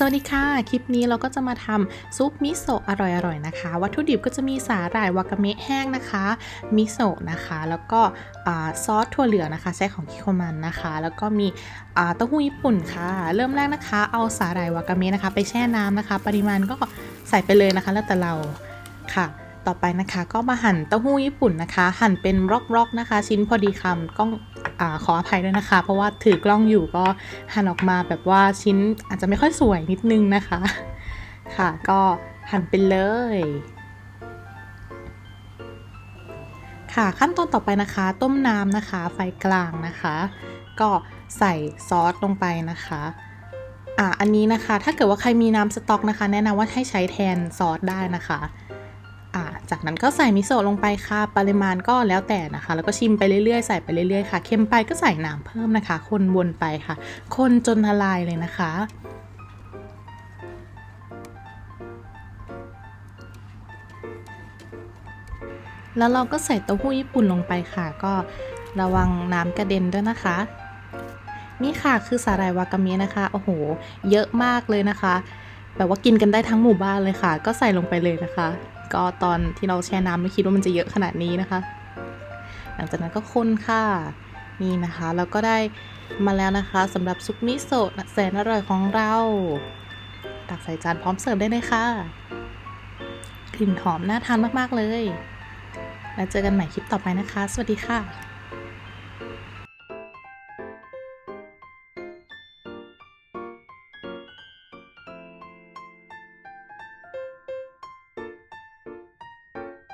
สวัสดีค่ะ คลิปนี้เราก็จะมาทำซุปมิโซะอร่อยๆนะคะ วัตถุดิบก็จะมีสาหร่ายวากาเมะแห้งนะคะ มิโซะนะคะ แล้วก็ซอสถั่วเหลืองนะคะ ใช้ของคิโคมันนะคะ แล้วก็มีเต้าหู้ญี่ปุ่นค่ะ เริ่มแรกนะคะ เอาสาหร่ายวากาเมะนะคะ ไปแช่น้ำนะคะ ปริมาณก็ใส่ไปเลยนะคะ แล้วแต่เราค่ะ ต่อไปนะคะ ก็มาหั่นเต้าหู้ญี่ปุ่นนะคะ หั่นเป็นร็อกๆนะคะ ชิ้นพอดีคำก็ อขออภัยด้วยนะคะ เพราะว่าถือกล้องอยู่ก็หั่นออกมาแบบว่าชิ้นอาจจะไม่ค่อยสวยนิดนึงนะคะ ค่ะก็หั่นไปเลย ค่ะขั้นตอนต่อไปนะคะ ต้มน้ำนะคะ ไฟกลางนะคะ ก็ใส่ซอสลงไปนะคะอะอันนี้นะคะ ถ้าเกิดว่าใครมีน้ำสต๊อกนะคะ แนะนำว่าให้ใช้แทนซอสได้นะคะ จากนั้นก็ใส่มิโซะลงไปค่ะ ปริมาณก็แล้วแต่นะคะ แล้วก็ชิมไปเรื่อยๆ ใส่ไปเรื่อยๆ ค่ะ เค็มไปก็ใส่น้ำเพิ่มนะคะ คนวนไปค่ะ คนจนละลายเลยนะคะแล้วเราก็ใส่เต้าหู้ญี่ปุ่นลงไปค่ะ ก็ระวังน้ำกระเด็นด้วยนะคะ นี่ค่ะคือสาหร่ายวากามะนะคะ โอ้โห เยอะมากเลยนะคะ แบบว่ากินกันได้ทั้งหมู่บ้านเลยค่ะ ก็ใส่ลงไปเลยนะคะ ก็ตอนที่เราแช่น้ำไม่คิดว่ามันจะเยอะขนาดนี้นะคะ หลังจากนั้นก็คนค่ะ นี่นะคะ แล้วก็ได้มาแล้วนะคะสำหรับซุปมิโซะแสนอร่อยของเรา ตักใส่จานพร้อมเสิร์ฟได้เลยค่ะ กลิ่นหอมน่าทานมาก ๆ เลย แล้วเจอกันใหม่คลิปต่อไปนะคะ สวัสดีค่ะ